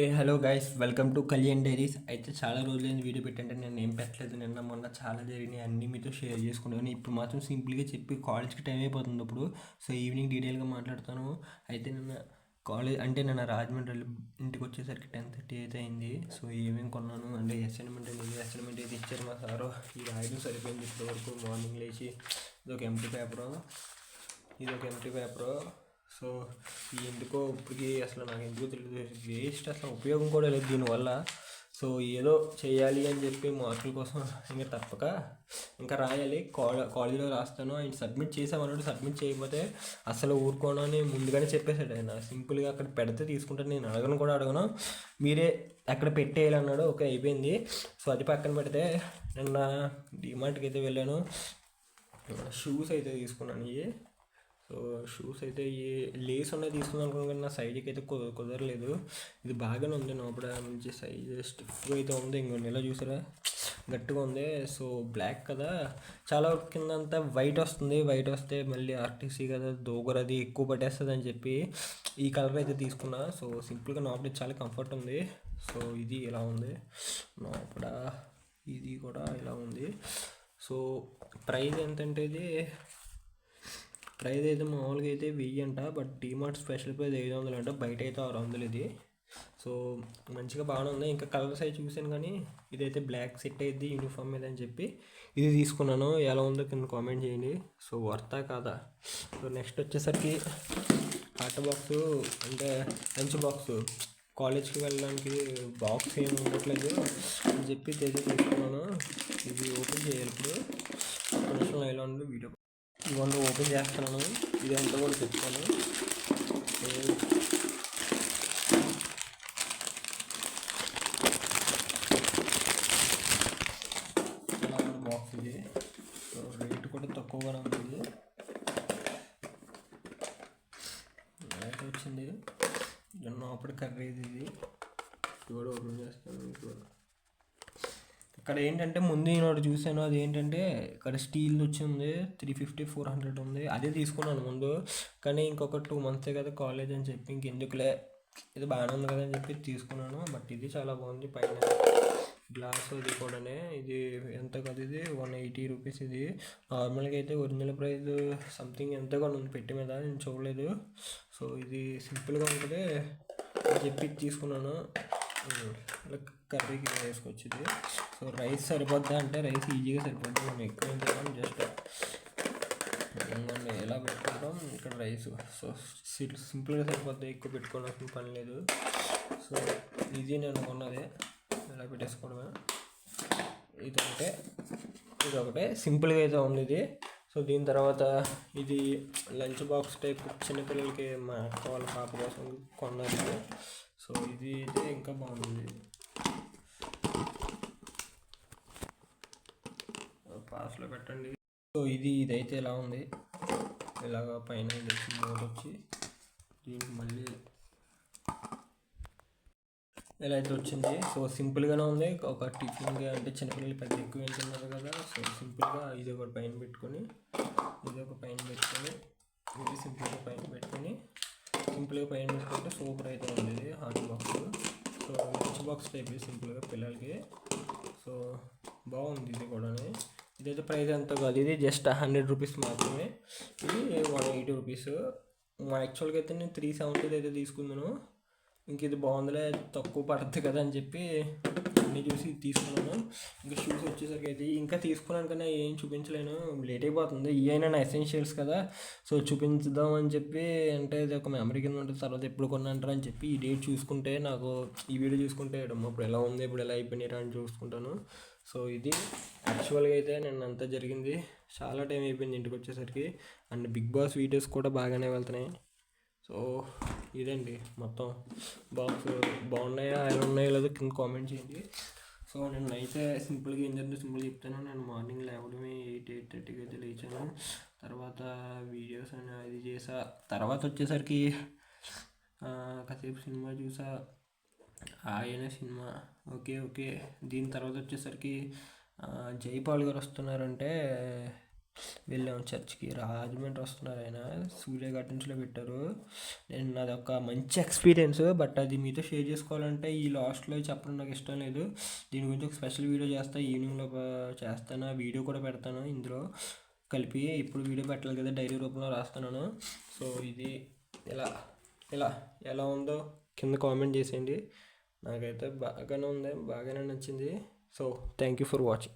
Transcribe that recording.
A hello guys welcome to Kalyan diaries అయితే చాలా రోజులైంది వీడియో పెట్టంటే నేను ఏం పెట్టలేదు నిన్న మొన్న చాలా జరిగినాయి అన్నీ మీతో షేర్ చేసుకున్నాను. ఇప్పుడు మాత్రం సింపుల్గా చెప్పి కాలేజ్కి టైం అయిపోతుంది ఇప్పుడు. సో ఈవినింగ్ డీటెయిల్గా మాట్లాడతాను. అయితే నిన్న కాలేజ్ అంటే నిన్న రాజమండ్రి ఇంటికి వచ్చేసరికి టెన్ థర్టీ అయితే అయింది. సో ఏమేమి కొన్నాను అంటే అసైన్మెంట్ అనేది అసైన్మెంట్ అయితే ఇచ్చారు మా సారు. ఈ రాయడం సరిపోయింది ఇప్పటి వరకు మార్నింగ్ లేచి ఇది ఒక ఎంటీ పేపరు ఇది ఒక ఎంటీ పేపరు సో ఎందుకో ఇప్పటికీ అసలు నాకు ఎందుకో తెలియదు వేస్ట్ అసలు ఉపయోగం కూడా లేదు దీనివల్ల. సో ఏదో చేయాలి అని చెప్పి మార్కుల కోసం ఇంకా తప్పక ఇంకా రాయాలి. కాలే కాలేజీలో రాస్తాను. ఆయన సబ్మిట్ చేసామన్నాడు సబ్మిట్ చేయకపోతే అసలు ఊరుకోను అని ముందుగానే చెప్పేశాడు ఆయన. సింపుల్గా అక్కడ పెడితే తీసుకుంటాను. నేను అడగను కూడా అడగను. మీరే అక్కడ పెట్టేయాలి అన్నాడు ఓకే అయిపోయింది. సో అది పక్కన పెడితే నిన్న డిమార్ట్కి అయితే వెళ్ళాను. షూస్ అయితే తీసుకున్నాను. ఇవి షూస్ అయితే ఈ లేస్ ఉన్నాయి తీసుకుందాం అనుకున్నాను కానీ నా సైడ్కి అయితే కుదరలేదు. ఇది బాగానే ఉంది లోపల మంచి సైజ్ స్టిఫ్గా అయితే ఉంది. ఇంకో నెల చూసారా? గట్టిగా ఉంది. సో బ్లాక్ కదా. చాలా వరకు కింద అంతా వైట్ వస్తుంది. వైట్ వస్తే మళ్ళీ ఆర్టీసీ కదా దోగర్ అది ఎక్కువ పట్టేస్తుంది అని చెప్పి ఈ కలర్ అయితే తీసుకున్నా. సో సింపుల్గా లోపల చాలా కంఫర్ట్ ఉంది. సో ఇది ఇలా ఉంది. నోపడ ఇది కూడా ఇలా ఉంది. సో ప్రైస్ ఎంతంటే ఇది ప్రైస్ అయితే మామూలుగా అయితే వెయ్యి అంట బట్ డిమార్ట్ స్పెషల్ ప్రైస్ ఐదు వందలు అంట. బయట అయితే ఆరు వందలు ఇది. సో మంచిగా బాగానే ఉంది. ఇంకా కలర్స్ అయితే చూసాను కానీ ఇదైతే బ్లాక్ సెట్ అయ్యింది యూనిఫామ్ మీద అని చెప్పి. ఇది తీసుకున్నాను. ఎలా ఉందో కింద కామెంట్ చేయండి. సో వర్తా కాదా? సో నెక్స్ట్ వచ్చేసరికి ఆట బాక్స్ అంటే లంచ్ బాక్స్ కాలేజ్కి వెళ్ళడానికి బాక్స్ ఏమి ఉండట్లేదు అని చెప్పి ఇది తీసుకున్నాను. ఇది ఓపెన్ చేయాలి ఇప్పుడు ఒక నిమిషం ఎలా ఉంది వీడియో ఓపెన్ చేస్తున్నాను. ఇది అంతా కూడా చెప్తాను. బాక్స్ ఇది. రేటు రేట్ కూడా తక్కువగానే ఉంది. రేట్ వచ్చింది. అప్పుడు కర్రీ ఇది. ఇది కూడా ఓపెన్ చేస్తాను. మీకు ఇక్కడ ఏంటంటే ముందు నేను ఒకటి చూసాను అది ఏంటంటే ఇక్కడ స్టీల్ వచ్చింది త్రీ ఫిఫ్టీ ఫోర్ హండ్రెడ్ ఉంది. అదే తీసుకున్నాను ముందు. కానీ ఇంకొక టూ మంత్సే కదా కాలేజ్ అని చెప్పి ఇంకెందుకులే ఇది బాగానే ఉంది కదా అని చెప్పి తీసుకున్నాను. బట్ ఇది చాలా బాగుంది పైన. గ్లాస్ అది కూడానే ఇది ఎంత కదా ఇది? వన్ ఎయిటీ రూపీస్ ఇది. నార్మల్గా అయితే ఒరిజినల్ ప్రైస్ సంథింగ్ ఎంత ఉంది పెట్టి మీద నేను చూడలేదు. సో ఇది సింపుల్గా ఉంటుంది అని చెప్పి తీసుకున్నాను. ఇలా కర్రీకి వేసుకోవచ్చు ఇది సో రైస్ సరిపోద్దా అంటే రైస్ ఈజీగా సరిపోద్ది. మనం ఎక్కువ ఏం చేయాలి జస్ట్ మనం ఎలా పెట్టుకుంటాం ఇక్కడ రైస్. సో సింపుల్గా సరిపోద్ది ఎక్కువ పెట్టుకోవాల్సిన పని లేదు. సో ఈజీ నేను కొన్నది ఎలా పెట్టేసుకోవడమే. ఇది ఒకటే ఇది ఒకటే సింపుల్గా అయితే ఉంది ఇది సో దీని తర్వాత ఇది లంచ్ బాక్స్ టైప్ చిన్నపిల్లలకి మా అక్క వాళ్ళ పాప కోసం కొన్నది. సో ఇది అయితే ఇంకా బాగుంది. పాస్లో పెట్టండి. సో ఇది ఇదైతే ఇలా ఉంది? ఇలాగ పైన వచ్చి మోడ్ వచ్చి దీనికి మళ్ళీ ఇలా అయితే వచ్చింది? సో సింపుల్గానే ఉంది. ఒక టిఫిన్గా అంటే చిన్నపిల్లలు పెద్ద ఎక్కువ వెళ్తున్నారు కదా. సో సింపుల్గా ఇది ఒకటి పైన పెట్టుకొని ఇది ఒక పైన పెట్టుకొని ఇది సింపుల్గా పైన పెట్టుకొని సింపుల్గా పైన పెట్టుకుంటే సూపర్ అయితే ఉంది ఇది hot box. So lunch box type సింపుల్గా పిల్లలకి. సో బాగుంది ఇది కూడా ఇదైతే ప్రైస్ ఎంత కాదు. ఇది జస్ట్ హండ్రెడ్ రూపీస్ మాత్రమే. ఇది వన్ ఎయిటీ రూపీస్ మా యాక్చువల్గా అయితే నేను త్రీ సెవెంటీ అయితే తీసుకున్నాను. ఇంక ఇది బాగుందిలే తక్కువ పడుతుంది కదా అని చెప్పి అన్నీ చూసి తీసుకున్నాను. ఇంకా షూస్ వచ్చేసరికి అయితే ఇంకా తీసుకున్నాను కానీ ఏం చూపించలేను. లేట్ అయిపోతుంది. ఈ అయినా నా ఎసెన్షియల్స్ కదా. సో చూపించుదాం అని చెప్పి అంటే ఇది ఒక మెమరీ కింద ఉంటుంది. తర్వాత ఎప్పుడు కొన్నంటారు అని చెప్పి ఈ డేట్ చూసుకుంటే నాకు ఈ వీడియో చూసుకుంటే ఇప్పుడు ఎలా ఉంది? ఇప్పుడు ఎలా అయిపోయినారా అని చూసుకుంటాను. సో ఇది యాక్చువల్గా అయితే నేను అంతా జరిగింది. చాలా టైం అయిపోయింది ఇంటికి వచ్చేసరికి. అండ్ బిగ్ బాస్ వీడియోస్ కూడా బాగానే వెళ్తున్నాయి. సో ఇదండి మొత్తం. బాక్స్ బాగున్నాయా? ఆయన ఉన్నాయో లేదో కింద కామెంట్ చేయండి. సో నేను అయితే సింపుల్గా ఏంటంటే సింపుల్ సింపుల్గా చెప్తాను. నేను మార్నింగ్ లేవడమే ఎయిట్ ఎయిట్ థర్టీకి అయితే లేచాను. తర్వాత వీడియోస్ అని అది చేసా. తర్వాత వచ్చేసరికి కాసేపు సినిమా చూసా. ఆయన సినిమా. Okay okay. దీని తర్వాత వచ్చేసరికి జైపాల్ గారు వస్తున్నారంటే వెళ్ళాము చర్చ్కి. రాజమండ్రి వస్తున్నారు ఆయన. సూర్య గార్డెన్స్లో పెట్టారు. నేను నాది ఒక మంచి ఎక్స్పీరియన్స్ బట్ అది మీతో షేర్ చేసుకోవాలంటే ఈ లాస్ట్లో చెప్పడం నాకు ఇష్టం లేదు. దీని గురించి ఒక స్పెషల్ వీడియో చేస్తా ఈవినింగ్లో చేస్తాను. వీడియో కూడా పెడతాను ఇందులో. కలిపి ఇప్పుడు వీడియో పెట్టాలి కదా డైరీ రూపంలో రాస్తున్నాను. సో ఇది ఇలా. ఇలా ఎలా ఉందో కింద కామెంట్ చేసేయండి. నాకైతే బాగానే ఉంది బాగానే నచ్చింది. So thank you for watching